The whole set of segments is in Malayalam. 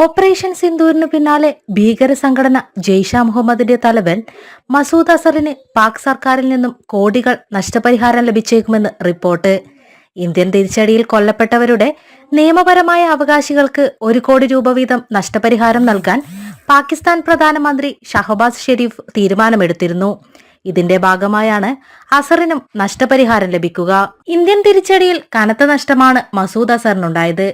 ഓപ്പറേഷൻ സിന്ദൂരിന് പിന്നാലെ ഭീകര സംഘടന ജെയ്ഷ മുഹമ്മദിന്റെ തലവൻ മസൂദ് അസറിന് പാക് സർക്കാരിൽ നിന്നും കോടികൾ നഷ്ടപരിഹാരം ലഭിച്ചേക്കുമെന്ന് റിപ്പോർട്ട്. ഇന്ത്യൻ തിരിച്ചടിയിൽ കൊല്ലപ്പെട്ടവരുടെ നിയമപരമായ അവകാശികൾക്ക് ഒരു കോടി രൂപ വീതം നഷ്ടപരിഹാരം നൽകാൻ പാകിസ്ഥാൻ പ്രധാനമന്ത്രി ഷഹബാസ് ഷെരീഫ് തീരുമാനമെടുത്തിരുന്നു. ഇതിന്റെ ഭാഗമായാണ് അസറിനും നഷ്ടപരിഹാരം ലഭിക്കുക. ഇന്ത്യൻ തിരിച്ചടിയിൽ കനത്ത നഷ്ടമാണ് മസൂദ് അസറിനുണ്ടായത്.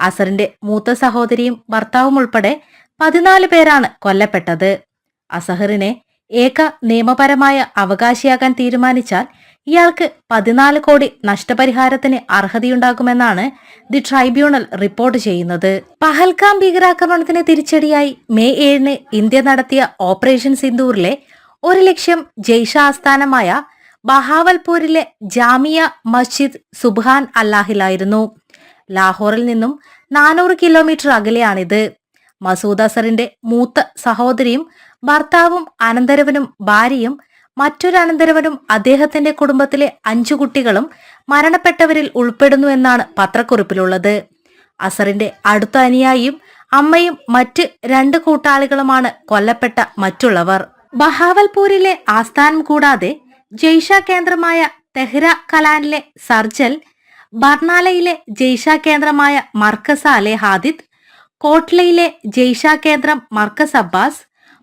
അസറിന്റെ മൂത്ത സഹോദരിയും ഭർത്താവും ഉൾപ്പെടെ പതിനാല് പേരാണ് കൊല്ലപ്പെട്ടത്. അസഹറിനെ ഏക നിയമപരമായ അവകാശിയാകാൻ തീരുമാനിച്ചാൽ ഇയാൾക്ക് പതിനാല് കോടി നഷ്ടപരിഹാരത്തിന് അർഹതയുണ്ടാകുമെന്നാണ് ദി ട്രൈബ്യൂണൽ റിപ്പോർട്ട് ചെയ്യുന്നത്. പഹൽഗാം ഭീകരാക്രമണത്തിന് തിരിച്ചടിയായി മെയ് ഏഴിന് ഇന്ത്യ നടത്തിയ ഓപ്പറേഷൻ സിന്ദൂറിലെ ഒരു ലക്ഷ്യം ജയ്ഷ ആസ്ഥാനമായ ബഹാവൽപൂരിലെ ജാമിയ മസ്ജിദ് സുബ്ഹാൻ അല്ലാഹിലായിരുന്നു. ലാഹോറിൽ നിന്നും നാനൂറ് കിലോമീറ്റർ അകലെയാണിത്. മസൂദ് അസറിന്റെ മൂത്ത സഹോദരിയും ഭർത്താവും അനന്തരവനും ഭാര്യയും മറ്റൊരു അനന്തരവനും അദ്ദേഹത്തിന്റെ കുടുംബത്തിലെ അഞ്ചു കുട്ടികളും മരണപ്പെട്ടവരിൽ ഉൾപ്പെടുന്നു എന്നാണ് പത്രക്കുറിപ്പിലുള്ളത്. അസറിന്റെ അടുത്ത അനുയായിയും അമ്മയും മറ്റ് രണ്ട് കൂട്ടാളികളുമാണ് കൊല്ലപ്പെട്ട മറ്റുള്ളവർ. ബഹാവൽപൂരിലെ ആസ്ഥാനം കൂടാതെ ജയ്ഷ കേന്ദ്രമായ തെഹ്ര കലാനിലെ സർജൽ ബർണാലയിലെ ജയ്ഷ കേന്ദ്രമായ മർക്കസ അലെ ഹാദിദ് കോട്ട്ലയിലെ ജയ്ഷ കേന്ദ്രം മർക്കസ് അബ്ബാസ്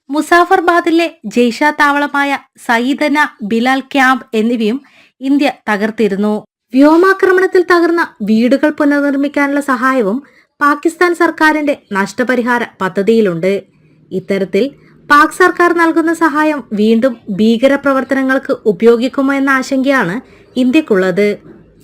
മുസാഫർബാദിലെ ജയ്ഷ താവളമായ സയ്യിദന ബിലാൽ ക്യാമ്പ് എന്നിവയും ഇന്ത്യ തകർത്തിരുന്നു. വ്യോമാക്രമണത്തിൽ തകർന്ന വീടുകൾ പുനർനിർമ്മിക്കാനുള്ള സഹായവും പാകിസ്ഥാൻ സർക്കാരിന്റെ നഷ്ടപരിഹാര പദ്ധതിയിലുണ്ട്. ഇത്തരത്തിൽ പാക് സർക്കാർ നൽകുന്ന സഹായം വീണ്ടും ഭീകരപ്രവർത്തനങ്ങൾക്ക് ഉപയോഗിക്കുമോ എന്ന ആശങ്കയാണ് ഇന്ത്യക്കുള്ളത്.